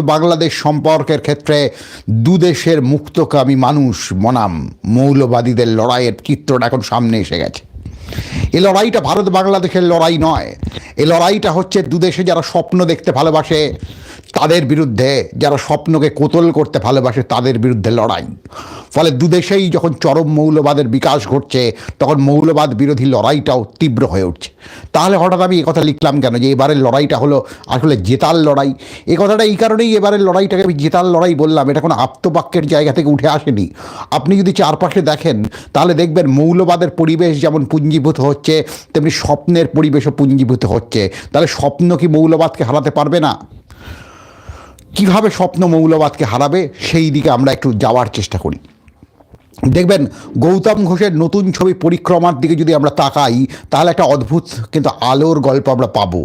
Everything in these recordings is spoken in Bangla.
বাংলাদেশ সম্পর্কের ক্ষেত্রে দুদেশের মুক্তকামী মানুষ, বনাম, মৌলবাদীদের লড়াইয়ের চিত্রটা এখন সামনে এসে গেছে। এই লড়াইটা ভারত বাংলাদেশের লড়াই নয়। এই লড়াইটা হচ্ছে দুদেশে যারা স্বপ্ন দেখতে ভালোবাসে তাদের বিরুদ্ধে যারা স্বপ্নকে কোতল করতে ভালোবাসে, তাদের বিরুদ্ধে লড়াই। ফলে দুদেশেই যখন চরম মৌলবাদের বিকাশ ঘটছে, তখন মৌলবাদ বিরোধী লড়াইটাও তীব্র হয়ে উঠছে। তাহলে হঠাৎ আমি কথা লিখলাম কেন? যে এবারের লড়াইটা হলো আসলে জেতার লড়াই। এ কথাটা এই কারণেই এবারের লড়াইটাকে আমি জেতার লড়াই বললাম, এটা কোনো আত্মবাক্যের জায়গা থেকে উঠে আসেনি। আপনি যদি চারপাশে দেখেন, তাহলে দেখবেন মৌলবাদের পরিবেশ যেমন পুঞ্জীভূত হচ্ছে, তেমনি স্বপ্নের পরিবেশও পুঞ্জীভূত হচ্ছে। তাহলে স্বপ্ন কি মৌলবাদকে হারাতে পারবে না? কীভাবে স্বপ্ন মৌলবাদকে হারাবে, সেই দিকে আমরা একটু যাওয়ার চেষ্টা করি। দেখবেন, গৌতম ঘোষের নতুন ছবি পরিক্রমার দিকে যদি আমরা তাকাই, তাহলে একটা অদ্ভুত কিন্তু আলোর গল্প আমরা পাবো।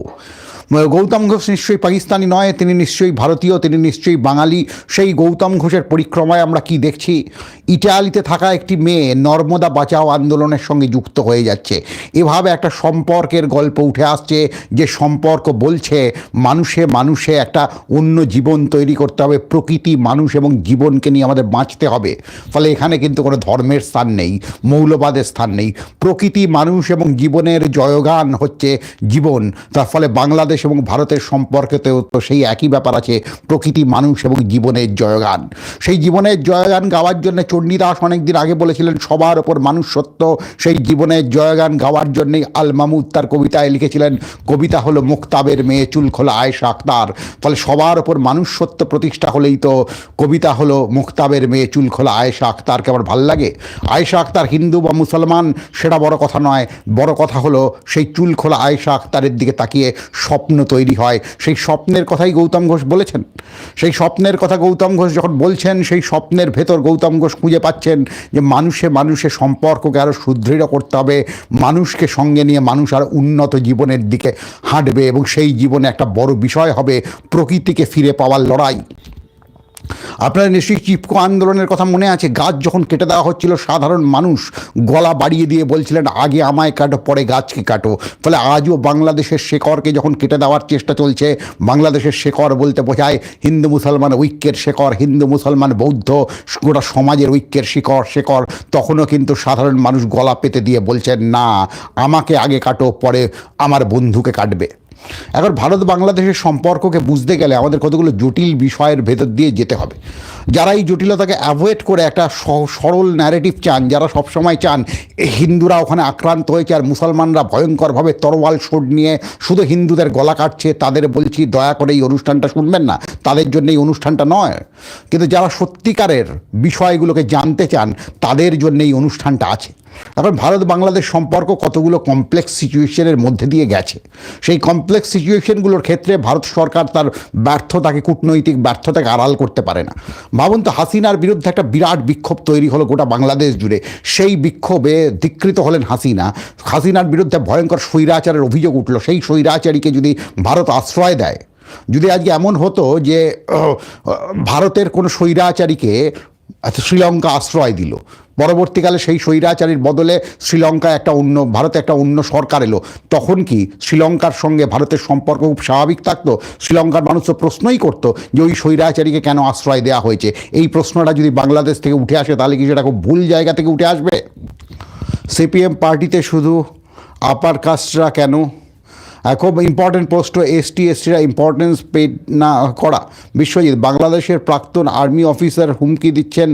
গৌতম ঘোষ নিশ্চয়ই পাকিস্তানি নয়, তিনি নিশ্চয়ই ভারতীয়, তিনি নিশ্চয়ই বাঙালি। সেই গৌতম ঘোষের পরিক্রমায় আমরা কি দেখছি? ইটালিতে থাকা একটি মেয়ে নর্মদা বাঁচাও আন্দোলনের সঙ্গে যুক্ত হয়ে যাচ্ছে। এভাবে একটা সম্পর্কের গল্প উঠে আসছে, যে সম্পর্ক বলছে, মানুষে মানুষে একটা অন্য জীবন তৈরি করতে হবে, প্রকৃতি, মানুষ এবং জীবনকে নিয়ে আমাদের বাঁচতে হবে। ফলে এখানে কিন্তু কোনো ধর্মের স্থান নেই, মৌলবাদের স্থান নেই। প্রকৃতি, মানুষ এবং জীবনের জয়গান হচ্ছে জীবন। তার ফলে বাংলাদেশ এবং ভারতের সম্পর্কেতেও তো সেই একই ব্যাপার আছে, প্রকৃতি, মানুষ এবং জীবনের জয়গান। সেই জীবনের জয়গান গাওয়ার জন্য চণ্ডীদাস অনেকদিন আগে বলেছিলেন, সবার ওপর মানুষ সত্য। সেই জীবনের জয়গান গাওয়ার জন্যই আল মামুদ তার কবিতায় লিখেছিলেন, কবিতা হলো মুক্তাবের মেয়ে চুল খোলা আয়েশা আক্তার। ফলে সবার ওপর মানুষ সত্য প্রতিষ্ঠা হলেই তো কবিতা হলো মুক্তাবের মেয়ে চুল খোলা আয়েশা আক্তারকে আমার ভালো লাগে। আয়েশা আক্তার হিন্দু বা মুসলমান, সেটা বড় কথা নয়, বড় কথা হলো সেই চুল খোলা আয়েশা আক্তারের দিকে তাকিয়ে স্বপ্ন তৈরি হয়। সেই স্বপ্নের কথাই গৌতম ঘোষ বলেছেন। সেই স্বপ্নের কথা গৌতম ঘোষ যখন বলছেন, সেই স্বপ্নের ভেতর গৌতম ঘোষ খুঁজে পাচ্ছেন যে মানুষে মানুষের সম্পর্ককে আরও সুদৃঢ় করতে হবে, মানুষকে সঙ্গে নিয়ে মানুষ আর উন্নত জীবনের দিকে হাঁটবে এবং সেই জীবনে একটা বড় বিষয় হবে প্রকৃতিকে ফিরে পাওয়ার লড়াই। আপনারা নিশ্চয়ই চিপকো আন্দোলনের কথা মনে আছে? গাছ যখন কেটে দেওয়া হচ্ছিল, সাধারণ মানুষ গলা বাড়িয়ে দিয়ে বলছিলেন, আগে আমায় কাটো, পরে গাছকে কাটো। ফলে আজও বাংলাদেশের শেকড়কে যখন কেটে দেওয়ার চেষ্টা চলছে, বাংলাদেশের শেকড় বলতে বোঝায়, হিন্দু মুসলমান ঐক্যের শেকড় হিন্দু মুসলমান বৌদ্ধ, গোটা সমাজের ঐক্যের শিকড় শেকড় তখনও কিন্তু সাধারণ মানুষ গলা পেতে দিয়ে বলছেন, না, আমাকে আগে কাটো, পরে আমার বন্ধুকে কাটবে। এখন ভারত বাংলাদেশের সম্পর্ককে বুঝতে গেলে আমাদের কতগুলো জটিল বিষয়ের ভেতর দিয়ে যেতে হবে। যারা এই জটিলতাকে অ্যাভয়েড করে একটা সরল ন্যারেটিভ চান, যারা সবসময় চান হিন্দুরা ওখানে আক্রান্ত হয়েছে আর মুসলমানরা ভয়ঙ্করভাবে তরোয়াল শোট নিয়ে শুধু হিন্দুদের গলা কাটছে, তাদের বলছি দয়া করে এই অনুষ্ঠানটা শুনবেন না, তাদের জন্য এই অনুষ্ঠানটা নয়। কিন্তু যারা সত্যিকারের বিষয়গুলোকে জানতে চান, তাদের জন্য এই অনুষ্ঠানটা আছে। এখন ভারত বাংলাদেশ সম্পর্ক কতগুলো কমপ্লেক্স সিচুয়েশনের মধ্যে দিয়ে গেছে? সেই কমপ্লেক্স সিচুয়েশনগুলোর ক্ষেত্রে ভারত সরকার তার ব্যর্থতাকে, কূটনৈতিক ব্যর্থতাকে আড়াল করতে পারে না। ভাবুন তো, হাসিনার বিরুদ্ধে একটা বিরাট বিক্ষোভ তৈরি হলো গোটা বাংলাদেশ জুড়ে। সেই বিক্ষোভে ধিকৃত হলেন হাসিনা। হাসিনার বিরুদ্ধে ভয়ঙ্কর স্বৈরাচারের অভিযোগ উঠল। সেই স্বৈরাচারীকে যদি ভারত আশ্রয় দেয়, যদি আজকে এমন হতো যে ভারতের কোনো স্বৈরাচারীকে শ্রীলঙ্কা আশ্রয় দিল। পরবর্তীকালে সেই স্বৈরাচারীর বদলে শ্রীলঙ্কা একটা অন্য, ভারতে একটা অন্য সরকার এলো। তখন কি শ্রীলঙ্কার সঙ্গে ভারতের সম্পর্ক খুব স্বাভাবিক থাকতো? শ্রীলঙ্কার মানুষ তো প্রশ্নই করতো যে ওই স্বৈরাচারীকে কেন আশ্রয় দেওয়া হয়েছে? এই প্রশ্নটা যদি বাংলাদেশ থেকে উঠে আসে, তাহলে কি সেটা খুব ভুল জায়গা থেকে উঠে আসবে? সিপিএম পার্টিতে শুধু আপার কাস্টরা কেন খুব ইম্পর্টেন্ট পোস্ট এসটি এসটিরা ইম্পর্টেন্স পেড না করা। বিশ্বজিৎ, বাংলাদেশের প্রাক্তন আর্মি অফিসার হুমকি দিচ্ছেন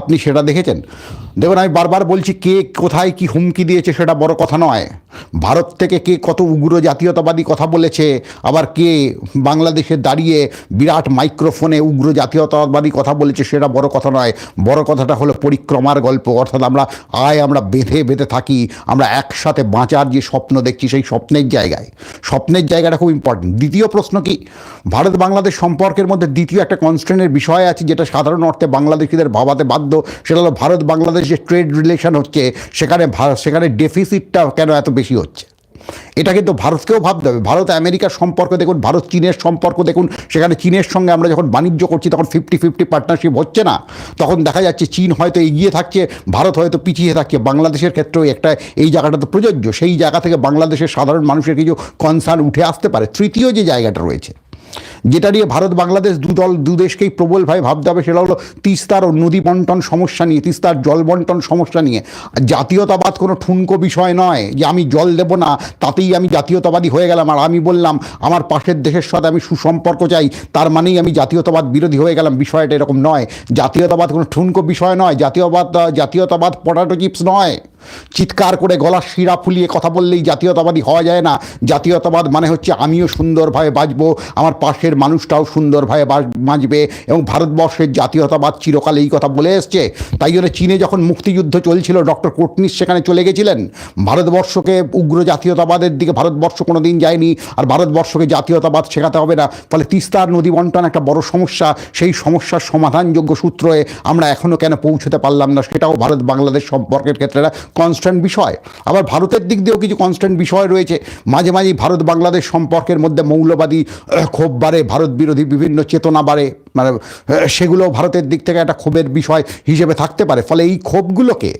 আপনি সেটা দেখেছেন? দেখুন, আমি বারবার বলছি, কে কোথায় কি হুমকি দিয়েছে সেটা বড় কথা নয়। ভারত থেকে কে কত উগ্র জাতীয়তাবাদী কথা বলেছে, আবার কে বাংলাদেশে দাঁড়িয়ে বিরাট মাইক্রোফোনে উগ্র জাতীয়তাবাদী কথা বলেছে, সেটা বড় কথা নয়। বড় কথাটা হলো পরিক্রমার গল্প, অর্থাৎ আমরা আয় আমরা বেঁধে বেঁধে থাকি, আমরা একসাথে বাঁচার যে স্বপ্ন দেখছি সেই স্বপ্নের জায়গায়। স্বপ্নের জায়গাটা খুব ইম্পর্টেন্ট দ্বিতীয় প্রশ্ন কি? ভারত বাংলাদেশ সম্পর্কের মধ্যে দ্বিতীয় একটা কনস্ট্রেনের বিষয় আছে, যেটা সাধারণ অর্থে বাংলাদেশিদের ভাবাতে বাধ্য সেটা হলো ভারত বাংলাদেশ ট্রেড রিলেশন হচ্ছে, সেখানে সেখানে ডেফিসিটটা কেন এত বেশি হচ্ছে? এটা কিন্তু ভারতকেও ভাবতে হবে। ভারত আমেরিকার সম্পর্ক দেখুন, ভারত চীনের সম্পর্ক দেখুন, সেখানে চীনের সঙ্গে আমরা যখন বাণিজ্য করছি, তখন ফিফটি ফিফটি পার্টনারশিপ হচ্ছে না। তখন দেখা যাচ্ছে চীন হয়তো এগিয়ে থাকছে, ভারত হয়তো পিছিয়ে থাকছে। বাংলাদেশের ক্ষেত্রেও একটা, এই জায়গাটা তো প্রযোজ্য। সেই জায়গা থেকে বাংলাদেশের সাধারণ মানুষের কিছু কনসার্ন উঠে আসতে পারে। তৃতীয় যে জায়গাটা রয়েছে যেটা নিয়ে ভারত বাংলাদেশ দু দল দু দেশকেই প্রবলভাবে ভাবতে হবে, সেটা হলো তিস্তার ও নদী বন্টন সমস্যা নিয়ে, তিস্তার জল বন্টন সমস্যা নিয়ে। জাতীয়তাবাদ কোনো ঠুনকো বিষয় নয় যে আমি জল দেব না, তাতেই আমি জাতীয়তাবাদী হয়ে গেলাম। আর আমি বললাম, আমার পাশের দেশের সাথে আমি সুসম্পর্ক চাই, তার মানেই আমি জাতীয়তাবাদ বিরোধী হয়ে গেলাম। বিষয়টা এরকম নয়। জাতীয়তাবাদ কোনো ঠুনকো বিষয় নয়। জাতীয়বাদ, জাতীয়তাবাদ পটাটো চিপস নয়। চিৎকার করে গলার শিরা ফুলিয়ে কথা বললেই জাতীয়তাবাদী হওয়া যায় না। জাতীয়তাবাদ মানে হচ্ছে আমিও সুন্দরভাবে বাঁচবো, আমার পাশের মানুষটাও সুন্দরভাবে বাঁচ- বাঁচবে এবং ভারতবর্ষের জাতীয়তাবাদ চিরকাল এই কথা বলে এসছে। তাই জন্য চীনে যখন মুক্তিযুদ্ধ চলছিল, ডক্টর কোটনিস সেখানে চলে গেছিলেন। ভারতবর্ষকে উগ্র জাতীয়তাবাদের দিকে ভারতবর্ষ কোনো দিন যায়নি আর ভারতবর্ষকে জাতীয়তাবাদ শেখাতে হবে না। ফলে তিস্তার নদী বন্টন একটা বড় সমস্যা। সেই সমস্যার সমাধানযোগ্য সূত্রে আমরা এখনও কেন পৌঁছতে পারলাম না, সেটাও ভারত বাংলাদেশ সম্পর্কের ক্ষেত্রে কনস্ট্যান্ট বিষয়। আবার ভারতের দিক দিয়েও কিছু কনস্ট্যান্ট বিষয় রয়েছে। মাঝে মাঝে ভারত বাংলাদেশ সম্পর্কের মধ্যে মৌলবাদী ক্ষোভ বাড়ে, ভারত বিরোধী বিভিন্ন চেতনা বাড়ে মানে সেগুলো ভারতের দিক থেকে একটা ক্ষোভের বিষয় হিসেবে থাকতে পারে। ফলে এই ক্ষোভগুলোকে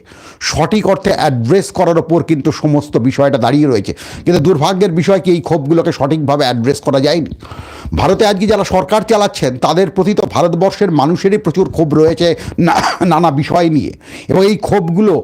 সঠিক অর্থে অ্যাড্রেস করার ওপর কিন্তু সমস্ত বিষয়টা দাঁড়িয়ে রয়েছে। কিন্তু দুর্ভাগ্যের বিষয় কি এই ক্ষোভগুলোকে সঠিকভাবে অ্যাড্রেস করা যায়নি? ভারতে আজকে যারা সরকার চালাচ্ছেন, তাদের প্রতি তো ভারতবর্ষের মানুষেরই প্রচুর ক্ষোভ রয়েছে নানা বিষয় নিয়ে। এবং এই ক্ষোভগুলো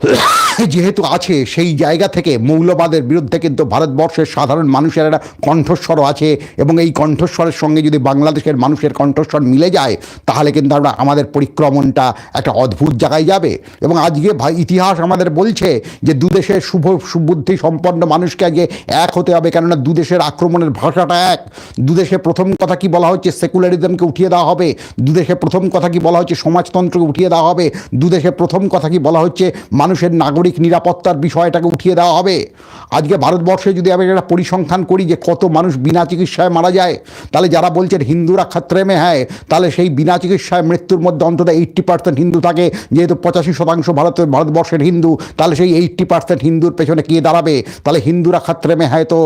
যেহেতু আছে, সেই জায়গা থেকে মৌলবাদের বিরুদ্ধে কিন্তু ভারতবর্ষের সাধারণ মানুষের একটা কণ্ঠস্বরও আছে এবং এই কণ্ঠস্বরের সঙ্গে যদি বাংলাদেশের মানুষের কণ্ঠস্বর মিলে যায়, তাহলে কিন্তু আমরা আমাদের পরিক্রমণটা একটা অদ্ভুত জায়গায় যাবে। এবং আজকে ইতিহাস আমাদের বলছে যে দুদেশের শুভ, সুবুদ্ধি সম্পন্ন মানুষকে আজকে এক হতে হবে, কেননা দুদেশের আক্রমণের ভাষাটা এক। দুদেশে প্রথম কথা কি বলা হচ্ছে সেকুলারিজমকে উঠিয়ে দেওয়া হবে দুদেশে প্রথম কথা কি বলা হচ্ছে সমাজতন্ত্রকে উঠিয়ে দেওয়া হবে দুদেশে প্রথম কথা কি বলা হচ্ছে মানুষের নাগরিক নিরাপত্তার বিষয়টাকে উঠিয়ে দেওয়া হবে। আজকে ভারতবর্ষে যদি আমি একটা পরিসংখ্যান করি যে কত মানুষ বিনা চিকিৎসায় মারা যায়, তাহলে যারা বলছেন হিন্দুরা খাত্রে মে হ্যায় তাহলে সেই বিনা চিকিৎসায় মৃত্যুর মধ্যে অন্তত এইট্টি পার্সেন্ট হিন্দু থাকে, যেহেতু পঁচাশি শতাংশ ভারতের ভারতবর্ষের হিন্দু, তাহলে সেই এইট্টি পার্সেন্ট হিন্দুর পেছনে কে দাঁড়াবে? তাহলে হিন্দুরা খাত্রে মে হ্যায় তো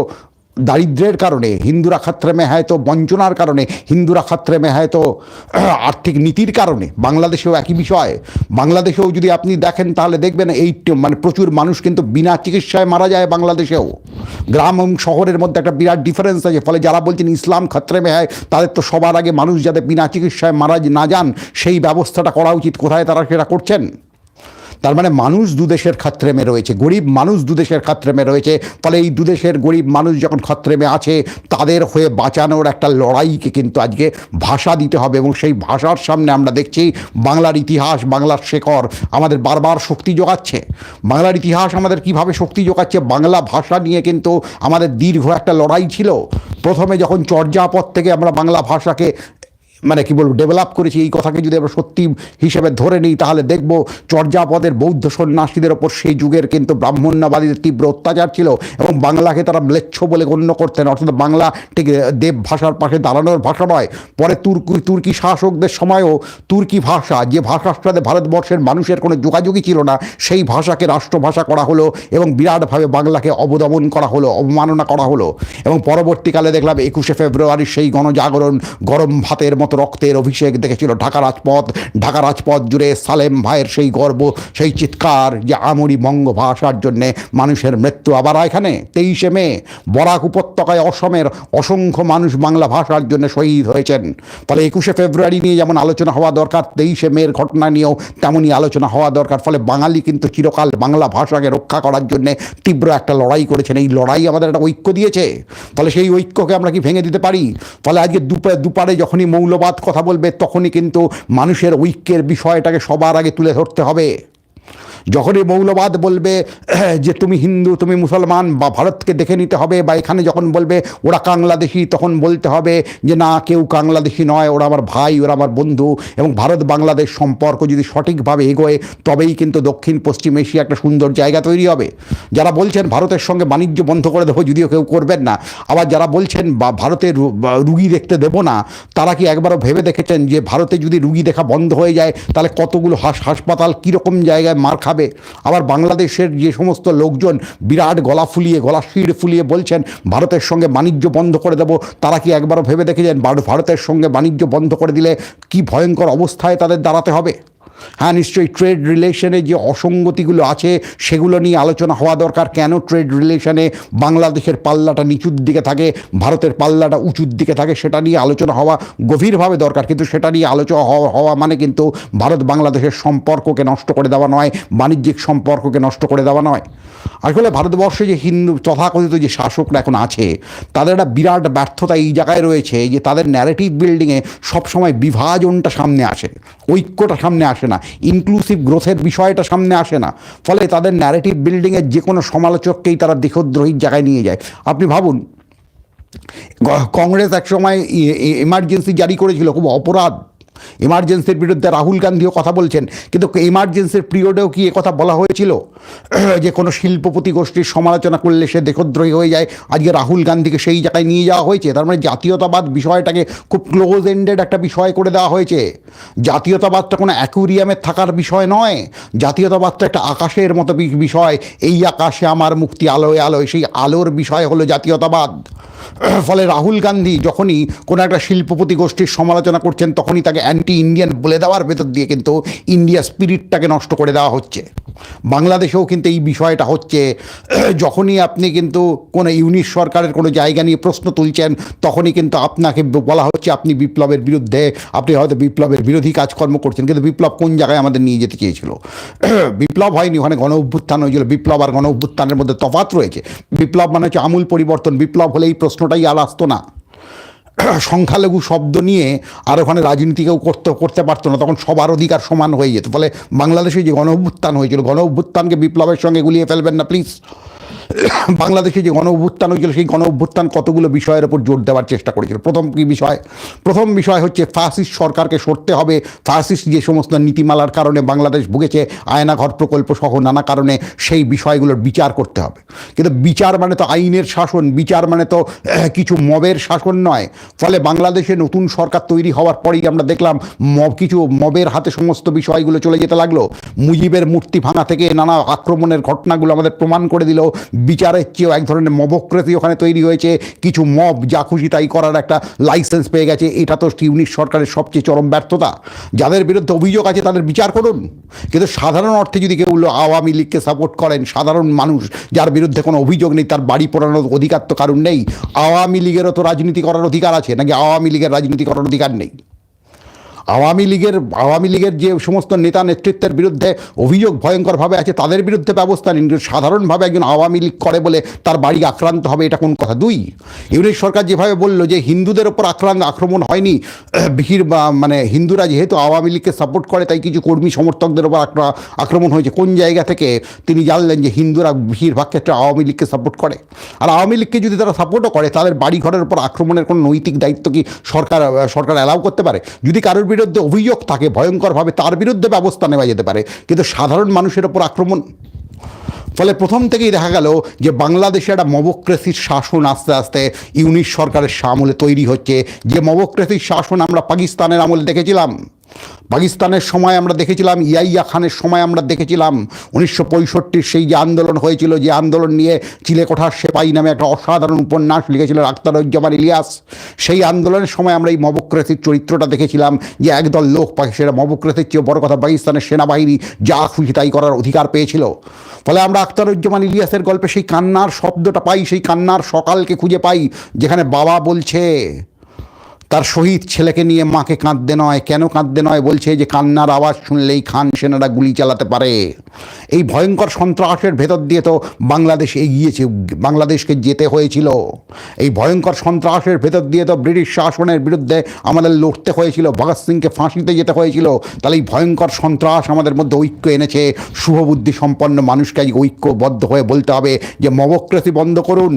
দারিদ্র্যের কারণে, হিন্দুরা খাত্রে মে হয় তো বঞ্চনার কারণে, হিন্দুরা খাত্রে মে হয় তো আর্থিক নীতির কারণে। বাংলাদেশেও একই বিষয়। বাংলাদেশেও যদি আপনি দেখেন, তাহলে দেখবেন এই মানে প্রচুর মানুষ কিন্তু বিনা চিকিৎসায় মারা যায় বাংলাদেশেও। গ্রাম এবং শহরের মধ্যে একটা বিরাট ডিফারেন্স আছে। ফলে যারা বলছেন ইসলাম খাত্রে হয় তাদের তো সবার আগে মানুষ যাতে বিনা চিকিৎসায় মারা না যান, সেই ব্যবস্থাটা করা উচিত। কোথায় তারা সেটা করছেন? তার মানে মানুষ দুদেশের খাত্রেমে রয়েছে, গরিব মানুষ দুদেশের খাত্রেমে রয়েছে, ফলে এই দুদেশের গরিব মানুষ যখন খাত্রেমে আছে, তাদের হয়ে বাঁচানোর একটা লড়াইকে কিন্তু আজকে ভাষা দিতে হবে এবং সেই ভাষার সামনে আমরা দেখছি বাংলার ইতিহাস, বাংলার শেকড় আমাদের বারবার শক্তি যোগাচ্ছে। বাংলার ইতিহাস আমাদের কীভাবে শক্তি যোগাচ্ছে, বাংলা ভাষা নিয়ে কিন্তু আমাদের দীর্ঘ একটা লড়াই ছিল। প্রথমে যখন চর্যাপদ থেকে আমরা বাংলা ভাষাকে মানে কি বলব ডেভেলপ করেছি, এই কথাকে যদি আমরা সত্যি হিসেবে ধরে নিই, তাহলে দেখব চর্যাপদের বৌদ্ধ সন্ন্যাসীদের ওপর সেই যুগের কিন্তু ব্রাহ্মণ্যবাদীদের তীব্র অত্যাচার ছিল এবং বাংলাকে তারা ম্লেচ্ছ বলে গণ্য করতেন। অর্থাৎ বাংলা ঠিক দেব ভাষার পাশে দাঁড়ানোর ভাষা নয়। পরে তুর্কি তুর্কি শাসকদের সময়ও তুর্কি ভাষা, যে ভাষার সাথে ভারতবর্ষের মানুষের কোনো যোগাযোগই ছিল না, সেই ভাষাকে রাষ্ট্রভাষা করা হলো এবং বিরাটভাবে বাংলাকে অবদমন করা হলো, অবমাননা করা হলো। এবং পরবর্তীকালে দেখলাম একুশে ফেব্রুয়ারির সেই গণজাগরণ গরম ভাতের মতো রক্তের অভিষেক দেখেছিল ঢাকা রাজপথ। ঢাকা রাজপথ জুড়ে সালেম ভাইয়ের সেই গর্ব, সেই চিৎকার যে আমরি বঙ্গ ভাষার জন্যে মানুষের মৃত্যু। আবার এখানে তেইশে মে, বরাক উপত্যকায় অসমের অসংখ্য মানুষ বাংলা ভাষার জন্য শহীদ হয়েছেন। ফলে একুশে ফেব্রুয়ারি নিয়ে যেমন আলোচনা হওয়া দরকার, তেইশে মের ঘটনা নিয়েও তেমনই আলোচনা হওয়া দরকার। ফলে বাঙালি কিন্তু চিরকাল বাংলা ভাষাকে রক্ষা করার জন্য তীব্র একটা লড়াই করেছেন। এই লড়াই আমাদের একটা ঐক্য দিয়েছে। ফলে সেই ঐক্যকে আমরা কি ভেঙে দিতে পারি? ফলে আজকে দুপারে দুপারে যখনই মৌলবাদ কথা বলবে তখনই কিন্তু মানুষের ঐক্যের বিষয়টাকে সবার আগে তুলে ধরতে হবে। যখনই মৌলবাদ বলবে, যে তুমি হিন্দু, তুমি মুসলমান, বা ভারতকে দেখে নিতে হবে, বা এখানে যখন বলবে, ওরা কাংলাদেশি, তখন বলতে হবে যে, না, কেউ কাংলাদেশি নয়, ওরা আমার ভাই, ওরা আমার বন্ধু, এবং ভারত বাংলাদেশ সম্পর্ক যদি সঠিকভাবে এগোয়, তবেই কিন্তু দক্ষিণ, পশ্চিম এশিয়া একটা সুন্দর জায়গা তৈরি হবে। যারা বলছেন ভারতের সঙ্গে বাণিজ্য বন্ধ করে দেবো, যদিও কেউ করবেন না, আবার যারা বলছেন বা ভারতের রুগী দেখতে দেবো না, তারা কি একবারও ভেবে দেখেছেন যে, ভারতে যদি রুগী দেখা বন্ধ হয়ে যায়, তাহলে কতগুলো হাস, হাসপাতাল কীরকম জায়গায় মার খাবে আবার বাংলাদেশের যে সমস্ত লোকজন বিরাট গলা ফুলিয়ে, গলা শির ফুলিয়ে বলছেন, ভারতের সঙ্গে বাণিজ্য বন্ধ করে দেব। তারা কি একবারও ভেবে দেখেছেন, ভারতের সঙ্গে বাণিজ্য বন্ধ করে দিলে কি ভয়ঙ্কর অবস্থায় তাদের দাঁড়াতে হবে? হ্যাঁ নিশ্চয়ই ট্রেড রিলেশনে যে অসঙ্গতিগুলো আছে, সেগুলো নিয়ে আলোচনা হওয়া দরকার। কেন ট্রেড রিলেশনে বাংলাদেশের পাল্লাটা নিচুর দিকে থাকে, ভারতের পাল্লাটা উঁচুর দিকে থাকে, সেটা নিয়ে আলোচনা হওয়া গভীরভাবে দরকার। কিন্তু সেটা নিয়ে আলোচনা হওয়া হওয়া মানে কিন্তু ভারত বাংলাদেশের সম্পর্ককে নষ্ট করে দেওয়া নয়, বাণিজ্যিক সম্পর্ককে নষ্ট করে দেওয়া নয়। আসলে ভারতবর্ষে যে হিন্দু, তথাকথিত যে শাসকরা এখন আছে, তাদের একটা বিরাট ব্যর্থতা এই জায়গায় রয়েছে যে তাদের ন্যারেটিভ বিল্ডিংয়ে সবসময় বিভাজনটা সামনে আসে, ঐক্যটা সামনে আসে। না। ইনক্লুসিভ গ্রোথের বিষয়টা সামনে আসে না। ফলে তাদের ন্যারেটিভ বিল্ডিংয়ের যে কোনো সমালোচককেই তারা দেশদ্রোহীর জায়গায় নিয়ে যায়। আপনি ভাবুন কংগ্রেস কংগ্রেস একসময় ইমার্জেন্সি জারি করেছিল, খুব অপরাধ। এমার্জেন্সির বিরুদ্ধে রাহুল গান্ধীও কথা বলছেন। কিন্তু এমার্জেন্সির পিরিয়ডেও কি কথা বলা হয়েছিল? যে কোনো শিল্পপতি গোষ্ঠীর সমালোচনা করলে সে দেশদ্রোহী হয়ে যায়। আজকে রাহুল গান্ধীকে সেই জায়গায় নিয়ে যাওয়া হয়েছে। তার মানে জাতীয়তাবাদ বিষয়টাকে খুব ক্লোজ এন্ডেড একটা বিষয় করে দেওয়া হয়েছে। জাতীয়তাবাদটা কোনো অ্যাকুরিয়ামের থাকার বিষয় নয়। জাতীয়তাবাদটা একটা আকাশের মতো বিষয়। এই আকাশে আমার মুক্তি আলোয় আলোয়, সেই আলোর বিষয় হলো জাতীয়তাবাদ। ফলে রাহুল গান্ধী যখনই কোনো একটা শিল্পপতি গোষ্ঠীর সমালোচনা করছেন, তখনই তাকে অ্যান্টি ইন্ডিয়ান বলে দেওয়ার ভেতর দিয়ে কিন্তু ইন্ডিয়া স্পিরিটটাকে নষ্ট করে দেওয়া হচ্ছে। বাংলাদেশেও কিন্তু এই বিষয়টা হচ্ছে, যখনই আপনি কিন্তু কোনো ইউনিট সরকারের কোনো জায়গা নিয়ে প্রশ্ন তুলছেন, তখনই কিন্তু আপনাকে বলা হচ্ছে আপনি বিপ্লবের বিরুদ্ধে, আপনি হয়তো বিপ্লবের বিরোধী কাজকর্ম করছেন, কিন্তু বিপ্লব কোন জায়গায় আমাদের নিয়ে যেতে চেয়েছিল? বিপ্লব হয়নি, ওখানে গণ অভ্যুত্থান হয়েছিল, বিপ্লব আর গণ অভ্যুত্থানের মধ্যে তফাৎ রয়েছে। বিপ্লব মানে হচ্ছে আমূল পরিবর্তন, বিপ্লব হলে এই প্রশ্নটাই আর আসতো না। সংখ্যালঘু শব্দ নিয়ে আর ওখানে রাজনীতি কেউ করতে করতে পারতো না, তখন সবার অধিকার সমান হয়ে যেত। ফলে বাংলাদেশে যে গণ অভ্যুত্থান হয়েছিল গণ অভ্যুত্থানকে বিপ্লবের সঙ্গে গুলিয়ে ফেলবেন না প্লিজ বাংলাদেশে যে গণ অভ্যুত্থান হয়েছিল, সেই গণ অভ্যুত্থান কতগুলো বিষয়ের উপর জোর দেওয়ার চেষ্টা করেছিল? প্রথম কি বিষয়? প্রথম বিষয় হচ্ছে ফাসিস্ট সরকারকে সরতে হবে। ফাসিস্ট যে সমস্ত নীতিমালার কারণে বাংলাদেশ ভুগেছে, আয়নাঘর প্রকল্প সহ নানা কারণে সেই বিষয়গুলোর বিচার করতে হবে। কিন্তু বিচার মানে তো আইনের শাসন, বিচার মানে তো কিছু মবের শাসন নয়। ফলে বাংলাদেশে নতুন সরকার তৈরি হওয়ার পরেই আমরা দেখলাম মব, কিছু মবের হাতে সমস্ত বিষয়গুলো চলে যেতে লাগল। মুজিবের মূর্তি ভাঙা থেকে নানা আক্রমণের ঘটনাগুলো আমাদের প্রমাণ করে দিল। বিচারের চেয়েও এক ধরনের মবক্রেসি ওখানে তৈরি হয়েছে, কিছু মব যা খুশি তাই করার একটা লাইসেন্স পেয়ে গেছে, এটা তো ইউনিট সরকারের সবচেয়ে চরম ব্যর্থতা। যাদের বিরুদ্ধে অভিযোগ আছে তাদের বিচার করুন। কিন্তু সাধারণ অর্থে যদি কেউ আওয়ামী লীগকে সাপোর্ট করেন, সাধারণ মানুষ যার বিরুদ্ধে কোনো অভিযোগ নেই, তার বাড়ি পোড়ানোর অধিকার তো কারণ নেই। আওয়ামী লীগেরও তো রাজনীতি করার অধিকার আছে, নাকি আওয়ামী লীগের রাজনীতি করার অধিকার নেই? আওয়ামী লীগের আওয়ামী লীগের যে সমস্ত নেতা নেতৃত্বের বিরুদ্ধে অভিযোগ ভয়ঙ্করভাবে আছে, তাদের বিরুদ্ধে ব্যবস্থা নিন। সাধারণভাবে একজন আওয়ামী লীগ করে বলে তার বাড়ি আক্রান্ত হবে, এটা কোন কথা? দুই ইউনিট সরকার যেভাবে বলল যে হিন্দুদের ওপর আক্রান্ত আক্রমণ হয়নি বিহির মানে হিন্দুরা যেহেতু আওয়ামী লীগকে সাপোর্ট করে, তাই কিছু কর্মী সমর্থকদের ওপর আক্রমণ হয়েছে। কোন জায়গা থেকে? তিনি জানলেন যে হিন্দুরা বেশিরভাগ ক্ষেত্রে আওয়ামী লীগকে সাপোর্ট করে। আর আওয়ামী লীগকে যদি তারা সাপোর্টও করে, তাদের বাড়ি ঘরের উপর আক্রমণের কোনো নৈতিক দায়িত্ব কি সরকার সরকার অ্যালাউ করতে পারে? যদি কারোর বিরুদ্ধে অভিযোগ থাকে, ভয়ঙ্করভাবে তার বিরুদ্ধে ব্যবস্থা নেওয়া যেতে পারে। কিন্তু সাধারণ মানুষের ওপর আক্রমণ? ফলে প্রথম থেকেই দেখা গেল যে বাংলাদেশে একটা মবক্রেসির শাসন আস্তে আস্তে ইউনিট সরকারের আমলে তৈরি হচ্ছে। যে মবক্রেসির শাসন আমরা পাকিস্তানের আমলে দেখেছিলাম। পাকিস্তানের সময় আমরা দেখেছিলাম ইয়াইয়া খানের সময় আমরা দেখেছিলাম। উনিশশো পঁয়ষট্টির সেই যে আন্দোলন হয়েছিল, যে আন্দোলন নিয়ে চিলেকোঠার সেপাই নামে একটা অসাধারণ উপন্যাস লিখেছিলেন আখতারুজ্জামান ইলিয়াস। সেই আন্দোলনের সময় আমরা এই মবক্রেসির চরিত্রটা দেখেছিলাম, যে একদল লোক সেটা মবক্রেসির চেয়ে বড় কথা পাকিস্তানের সেনাবাহিনী যা খুশি তাই করার অধিকার পেয়েছিল। ফলে আমরা আখতারুজ্জামান ইলিয়াসের গল্পে সেই কান্নার শব্দটা পাই, সেই কান্নার সকালকে খুঁজে পাই, যেখানে বাবা বলছে তার শহীদ ছেলেকে নিয়ে মাকে কাঁদতে নয়, কেন কাঁদতে নয় বলছে যে কান্নার আওয়াজ শুনলেই খান সেনারা গুলি চালাতে পারে। এই ভয়ঙ্কর সন্ত্রাসের ভেতর দিয়ে তো বাংলাদেশ এগিয়েছে, বাংলাদেশকে যেতে হয়েছিল। এই ভয়ঙ্কর সন্ত্রাসের ভেতর দিয়ে তো ব্রিটিশ শাসনের বিরুদ্ধে আমাদের লড়তে হয়েছিল, ভগৎ সিংকে ফাঁসিতে যেতে হয়েছিল। তাহলে এই ভয়ঙ্কর সন্ত্রাস আমাদের মধ্যে ঐক্য এনেছে শুভবুদ্ধি সম্পন্ন মানুষকে ঐক্যবদ্ধ হয়ে বলতে হবে যে মবক্রেসি বন্ধ করুন।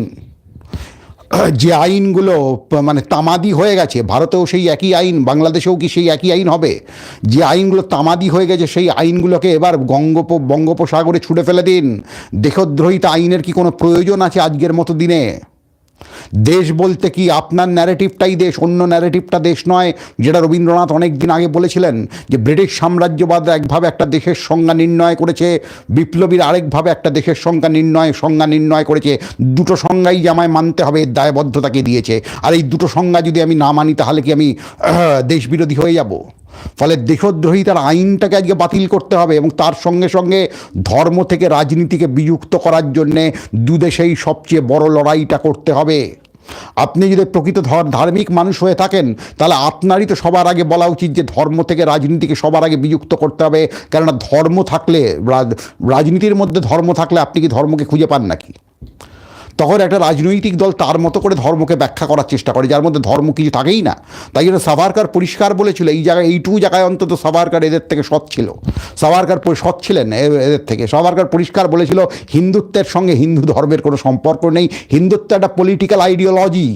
যে আইনগুলো মানে তামাদি হয়ে গেছে, ভারতেও সেই একই আইন, বাংলাদেশেও কি সেই একই আইন হবে? যে আইনগুলো তামাদি হয়ে গেছে, সেই আইনগুলোকে এবার গঙ্গোপ, বঙ্গোপসাগরে ছুড়ে ফেলে দিন। দেশদ্রোহিতা আইনের কি কোনো প্রয়োজন আছে আজকের মতো দিনে? দেশ বলতে কি আপনার ন্যারেটিভটাই দেশ, অন্য ন্যারেটিভটা দেশ নয়, যেটা রবীন্দ্রনাথ অনেক দিন আগে বলেছিলেন যে ব্রিটিশ সাম্রাজ্যবাদ একভাবে একটা দেশের সংজ্ঞা নির্ণয় করেছে, বিপ্লবীর আরেকভাবে একটা দেশের সংজ্ঞা নির্ণয় সংজ্ঞা নির্ণয় করেছে। দুটো সংজ্ঞাই আমায় মানতে হবে, এর দায়বদ্ধতাকে দিয়েছে। আর এই দুটো সংজ্ঞা যদি আমি না মানি, তাহলে কি আমি দেশবিরোধী হয়ে যাব? ফলে দেশদ্রোহিতার আইনটাকে আজকে বাতিল করতে হবে এবং তার সঙ্গে সঙ্গে ধর্ম থেকে রাজনীতিকে বিযুক্ত করার জন্যে দুদেশেই সবচেয়ে বড় লড়াইটা করতে হবে। আপনি যদি প্রকৃত ধর- ধার্মিক মানুষ হয়ে থাকেন, তাহলে আপনারই তো সবার আগে বলা উচিত যে ধর্ম থেকে রাজনীতিকে সবার আগে বিযুক্ত করতে হবে। কেননা ধর্ম থাকলে রাজনীতির মধ্যে ধর্ম থাকলে আপনি কি ধর্মকে খুঁজে পান নাকি? তখন একটা রাজনৈতিক দল তার মতো করে ধর্মকে ব্যাখ্যা করার চেষ্টা করে, যার মধ্যে ধর্ম কিছু থাকেই না। তাই জন্য সাভারকার পরিষ্কার বলেছিল, এই জায়গায়, এইটুকু জায়গায় অন্তত সাভারকার এদের থেকে সৎ ছিল। সাভারকার সৎ ছিলেন এদের থেকে। সাভারকার পরিষ্কার বলেছিল, হিন্দুত্বের সঙ্গে হিন্দু ধর্মের কোনো সম্পর্ক নেই। হিন্দুত্ব একটা পলিটিক্যাল আইডিওলজি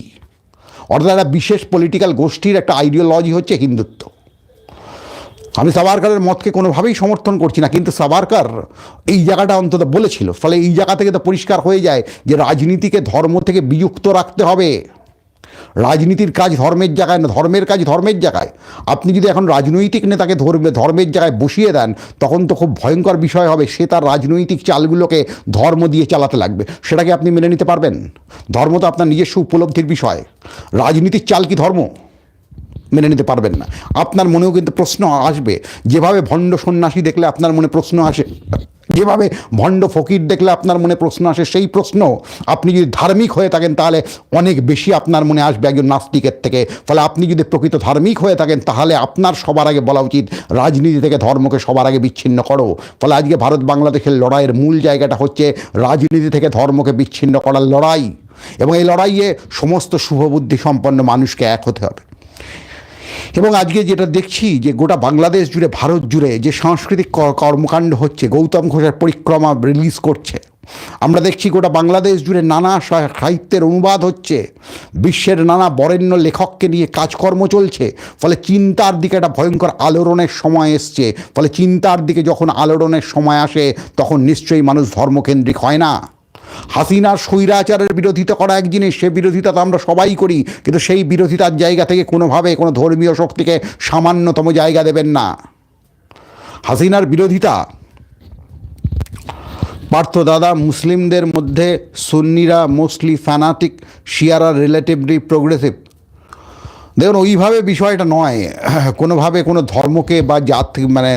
অর্থাৎ একটা বিশেষ পলিটিক্যাল গোষ্ঠীর একটা আইডিওলজি হচ্ছে হিন্দুত্ব। আমি সাবারকারের মতকে কোনোভাবেই সমর্থন করছি না, কিন্তু সাবারকার এই জায়গাটা অন্তত বলেছিল, ফলে এই জায়গা থেকে তো পরিষ্কার হয়ে যায় যে রাজনীতিকে ধর্ম থেকে বিযুক্ত রাখতে হবে। রাজনীতির কাজ ধর্মের জায়গায় না, ধর্মের কাজ ধর্মের জায়গায়। আপনি যদি এখন রাজনৈতিক নেতাকে ধর্মে, ধর্মের জায়গায় বসিয়ে দেন, তখন তো খুব ভয়ঙ্কর বিষয় হবে, সে তার রাজনৈতিক চালগুলোকে ধর্ম দিয়ে চালাতে লাগবে। সেটাকে আপনি মেনে নিতে পারবেন? ধর্ম তো আপনার নিজস্ব উপলব্ধির বিষয়। রাজনীতির চাল কি ধর্ম? মেনে নিতে পারবেন না। আপনার মনেও কিন্তু প্রশ্ন আসবে। যেভাবে ভণ্ড সন্ন্যাসী দেখলে আপনার মনে প্রশ্ন আসে, যেভাবে ভণ্ড ফকির দেখলে আপনার মনে প্রশ্ন আসে, সেই প্রশ্ন আপনি যদি ধার্মিক হয়ে থাকেন, তাহলে অনেক বেশি আপনার মনে আসবে একজন নাস্তিকের থেকে। ফলে আপনি যদি প্রকৃত ধার্মিক হয়ে থাকেন, তাহলে আপনার সবার আগে বলা উচিত, রাজনীতি থেকে ধর্মকে সবার আগে বিচ্ছিন্ন করো। ফলে আজকে ভারত বাংলাদেশের লড়াইয়ের মূল জায়গাটা হচ্ছে রাজনীতি থেকে ধর্মকে বিচ্ছিন্ন করার লড়াই। এবং এই লড়াইয়ে সমস্ত শুভবুদ্ধি সম্পন্ন মানুষকে এক হতে হবে। এবং আজকে যেটা দেখছি যে গোটা বাংলাদেশ জুড়ে, ভারত জুড়ে যে সাংস্কৃতিক কর্মকাণ্ড হচ্ছে, গৌতম ঘোষের পরিক্রমা রিলিজ করছে। আমরা দেখছি গোটা বাংলাদেশ জুড়ে নানা সাহিত্যের অনুবাদ হচ্ছে। বিশ্বের নানা বরেণ্য লেখককে নিয়ে কাজকর্ম চলছে। ফলে চিন্তার দিকে একটা ভয়ঙ্কর আলোড়নের সময় এসছে। ফলে চিন্তার দিকে যখন আলোড়নের সময় আসে, তখন নিশ্চয়ই মানুষ ধর্মকেন্দ্রিক হয় না। হাসিনার স্বৈরাচারের বিরোধিতা করা এক জিনিস, সে বিরোধিতা তো আমরা সবাই করি, কিন্তু সেই বিরোধিতার জায়গা থেকে কোনোভাবে কোনো ধর্মীয় শক্তিকে সামান্যতম জায়গা দেবেন না। হাসিনার বিরোধিতা, পার্থ দাদা, মুসলিমদের মধ্যে সুন্নিরা, মোস্টলি ফ্যানাটিক, শিয়ারা রিলেটিভলি প্রোগ্রেসিভ। দেখুন, ওইভাবে বিষয়টা নয়। কোনোভাবে কোনো ধর্মকে বা জাতি মানে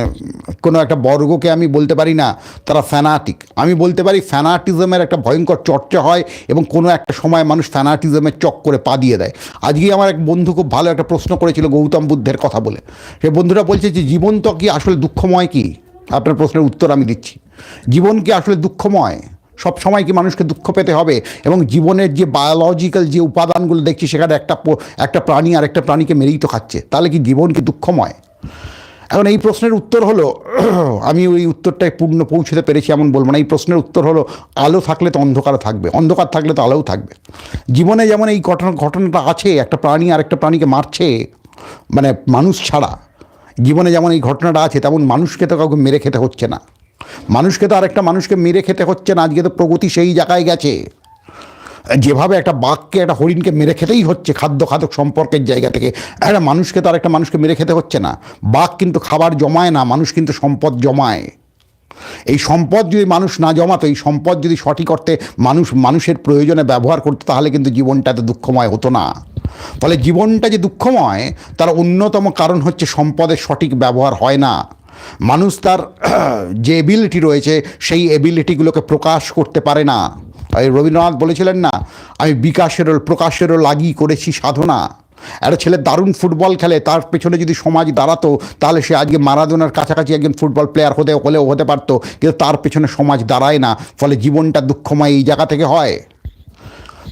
কোনো একটা বর্গকে আমি বলতে পারি না, তারা ফ্যানাটিক আমি বলতে পারি ফ্যানাটিজমের একটা ভয়ঙ্কর চর্চা হয় এবং কোনো একটা সময় মানুষ ফ্যানাটিজমের চক করে পা দিয়ে দেয়। আজকে আমার এক বন্ধু খুব ভালো একটা প্রশ্ন করেছিল গৌতম বুদ্ধের কথা বলে। সে বন্ধুরা বলছে যে, জীবন তো কি আসলে দুঃখময় কি? আপনার প্রশ্নের উত্তর আমি দিচ্ছি। জীবন কি আসলে দুঃখময়? সব সময় কি মানুষকে দুঃখ পেতে হবে? এবং জীবনের যে বায়োলজিক্যাল যে উপাদানগুলো দেখছি, সেখানে একটা একটা প্রাণী আর একটা প্রাণীকে মেরেই তো খাচ্ছে। তাহলে কি জীবন কি দুঃখময়? এখন এই প্রশ্নের উত্তর হলো আমি ওই উত্তরটায় পূর্ণ পৌঁছতে পেরেছি এমন বলব না। এই প্রশ্নের উত্তর হলো, আলো থাকলে তো অন্ধকার থাকবে, অন্ধকার থাকলে তো আলোও থাকবে। জীবনে যেমন এই ঘটনা, ঘটনাটা আছে, একটা প্রাণী আর একটা প্রাণীকে মারছে মানে মানুষ ছাড়া, জীবনে যেমন এই ঘটনাটা আছে, তেমন মানুষকে তো কাউকে মেরে খেতে হচ্ছে না। মানুষকে তো আরেকটা মানুষকে মেরে খেতে হচ্ছে না, আজকে তো প্রগতি সেই জায়গায় গেছে। যেভাবে একটা বাঘকে, একটা হরিণকে মেরে খেতেই হচ্ছে খাদ্য খাদক সম্পর্কের জায়গা থেকে, একটা মানুষকে তো আরেকটা মানুষকে মেরে খেতে হচ্ছে না। বাঘ কিন্তু খাবার জমায় না, মানুষ কিন্তু সম্পদ জমায়। এই সম্পদ যদি মানুষ না জমাতো, এই সম্পদ যদি সঠিক অর্থে মানুষ, মানুষের প্রয়োজনে ব্যবহার করতো, তাহলে কিন্তু জীবনটা এত দুঃখময় হতো না। ফলে জীবনটা যে দুঃখময়, তার অন্যতম কারণ হচ্ছে সম্পদের সঠিক ব্যবহার হয় না। মানুষ তার যে এবিলিটি রয়েছে, সেই এবিলিটিগুলোকে প্রকাশ করতে পারে না। রবীন্দ্রনাথ বলেছিলেন না, আমি বিকাশেরও প্রকাশেরও লাগি করেছি সাধনা। একটা ছেলে দারুণ ফুটবল খেলে, তার পেছনে যদি সমাজ দাঁড়াতো, তাহলে সে আজকে মারাদোনার কাছাকাছি একজন ফুটবল প্লেয়ার হতে, হলেও হতে পারতো। কিন্তু তার পেছনে সমাজ দাঁড়ায় না, ফলে জীবনটা দুঃখময় এই জায়গা থেকে হয়।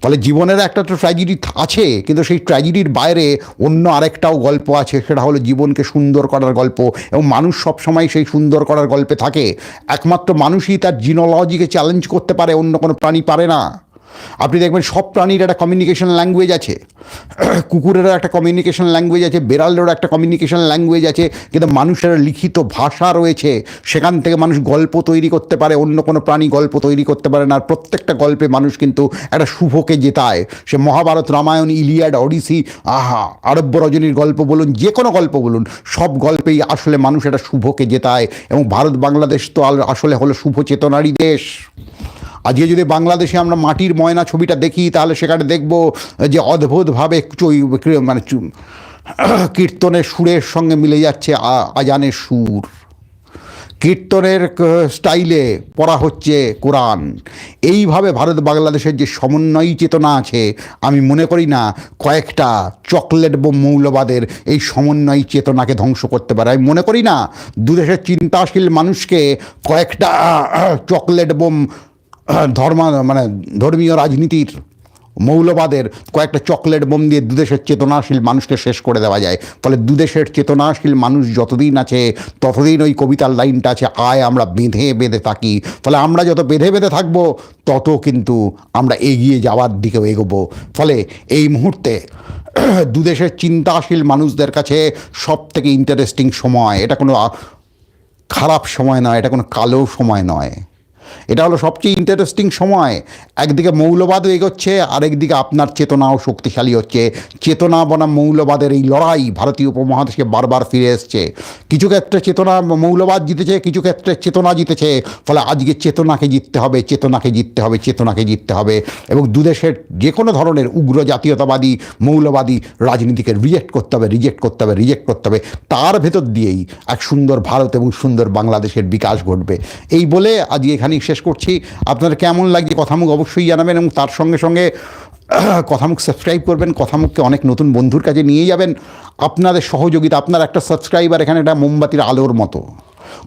ফলে জীবনের একটা তো ট্র্যাজেডি আছে, কিন্তু সেই ট্র্যাজেডির বাইরে অন্য আরেকটাও গল্প আছে, সেটা হলো জীবনকে সুন্দর করার গল্প। এবং মানুষ সব সময় সেই সুন্দর করার গল্পে থাকে। একমাত্র মানুষই তার জিনোলজিকে চ্যালেঞ্জ করতে পারে, অন্য কোনো প্রাণী পারে না। আপনি দেখবেন সব প্রাণীর একটা কমিউনিকেশন ল্যাঙ্গুয়েজ আছে। কুকুরেরও একটা কমিউনিকেশন ল্যাঙ্গুয়েজ আছে, বেড়ালেরও একটা কমিউনিকেশন ল্যাঙ্গুয়েজ আছে, কিন্তু মানুষের লিখিত ভাষা রয়েছে। সেখান থেকে মানুষ গল্প তৈরি করতে পারে, অন্য কোনো প্রাণী গল্প তৈরি করতে পারে না। আর প্রত্যেকটা গল্পে মানুষ কিন্তু একটা শুভকে জেতায়। সে মহাভারত, রামায়ণ, ইলিয়াড অডিসি আহা, আরব্য রজনীর গল্প বলুন, যে কোনো গল্প বলুন, সব গল্পেই আসলে মানুষ একটা শুভকে জেতায়। এবং ভারত, বাংলাদেশ তো আসলে হলো শুভ চেতনারই দেশ। আজকে যদি বাংলাদেশে আমরা মাটির ময়না ছবিটা দেখি, তাহলে সেখানে দেখব যে অদ্ভুতভাবে মানে কীর্তনের সুরের সঙ্গে মিলে যাচ্ছে আজানের সুর। কীর্তনের স্টাইলে পড়া হচ্ছে কোরআন। এইভাবে ভারত বাংলাদেশের যে সমন্বয়ী চেতনা আছে, আমি মনে করি না কয়েকটা চকলেট বোম মৌলবাদের এই সমন্বয়ী চেতনাকে ধ্বংস করতে পারে। আমি মনে করি না দুদেশের চিন্তাশীল মানুষকে কয়েকটা চকলেট বোম ধর্ম মানে ধর্মীয় রাজনীতির মৌলবাদের কয়েকটা চকলেট বোম দিয়ে দুদেশের চেতনাশীল মানুষকে শেষ করে দেওয়া যায়। ফলে দুদেশের চেতনাশীল মানুষ যতদিন আছে, ততদিন ওই কবিতার লাইনটা আছে, আয় আমরা বেঁধে বেঁধে থাকি। ফলে আমরা যত বেঁধে বেঁধে থাকব, তত কিন্তু আমরা এগিয়ে যাওয়ার দিকেও এগোবো। ফলে এই মুহূর্তে দুদেশের চিন্তাশীল মানুষদের কাছে সব থেকে ইন্টারেস্টিং সময়, এটা কোনো খারাপ সময় নয়, এটা কোনো কালো সময় নয়। এটা হলো সবচেয়ে ইন্টারেস্টিং সময়। একদিকে মৌলবাদও এগোচ্ছে, আরেকদিকে আপনার চেতনাও শক্তিশালী হচ্ছে। চেতনা বনাম মৌলবাদের এই লড়াই, ভারতীয় উপমহাদেশে বারবার ফিরে এসছে। কিছু ক্ষেত্রে চেতনা মৌলবাদ জিতেছে, কিছু ক্ষেত্রে চেতনা জিতেছে। ফলে আজকে চেতনাকে জিততে হবে, চেতনাকে জিততে হবে, চেতনাকে জিততে হবে। এবং দুদেশের যে কোনো ধরনের উগ্র জাতীয়তাবাদী মৌলবাদী রাজনীতিকে রিজেক্ট করতে হবে রিজেক্ট করতে হবে রিজেক্ট করতে হবে। তার ভেতর দিয়েই এক সুন্দর ভারত এবং সুন্দর বাংলাদেশের বিকাশ ঘটবে। এই বলে আজকে এখানেই শেষ করছি। আপনাদের কেমন লাগছে কথামুখ অবশ্যই জানাবেন এবং তার সঙ্গে সঙ্গে কথামুখ সাবস্ক্রাইব করবেন। কথামুখকে অনেক নতুন বন্ধুর কাছে নিয়ে যাবেন। আপনাদের সহযোগিতা, আপনার একটা সাবস্ক্রাইবার এখানে একটা মোমবাতির আলোর মতো।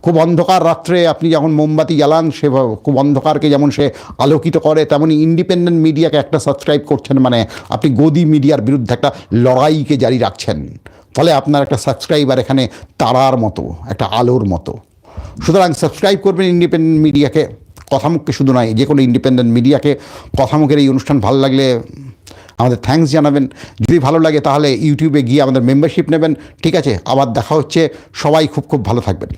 খুব অন্ধকার রাত্রে আপনি যখন মোমবাতি জ্বালান, সে খুব অন্ধকারকে যেমন সে আলোকিত করে তেমনই ইন্ডিপেন্ডেন্ট মিডিয়াকে একটা সাবস্ক্রাইব করছেন মানে আপনি গদি মিডিয়ার বিরুদ্ধে একটা লড়াইকে জারি রাখছেন। ফলে আপনার একটা সাবস্ক্রাইবার এখানে তারার মতো, একটা আলোর মতো। সুতরাং সাবস্ক্রাইব করবেন ইন্ডিপেন্ডেন্ট মিডিয়াকে কথামুখকে শুধু নয় যে কোনো ইন্ডিপেন্ডেন্ট মিডিয়াকে কথামুখের এই অনুষ্ঠান ভালো লাগলে আমাদের থ্যাংকস জানাবেন। যদি ভালো লাগে তাহলে ইউটিউবে গিয়ে আমাদের মেম্বারশিপ নেবেন। ঠিক আছে, আবার দেখা হচ্ছে। সবাই খুব খুব ভালো থাকবেন।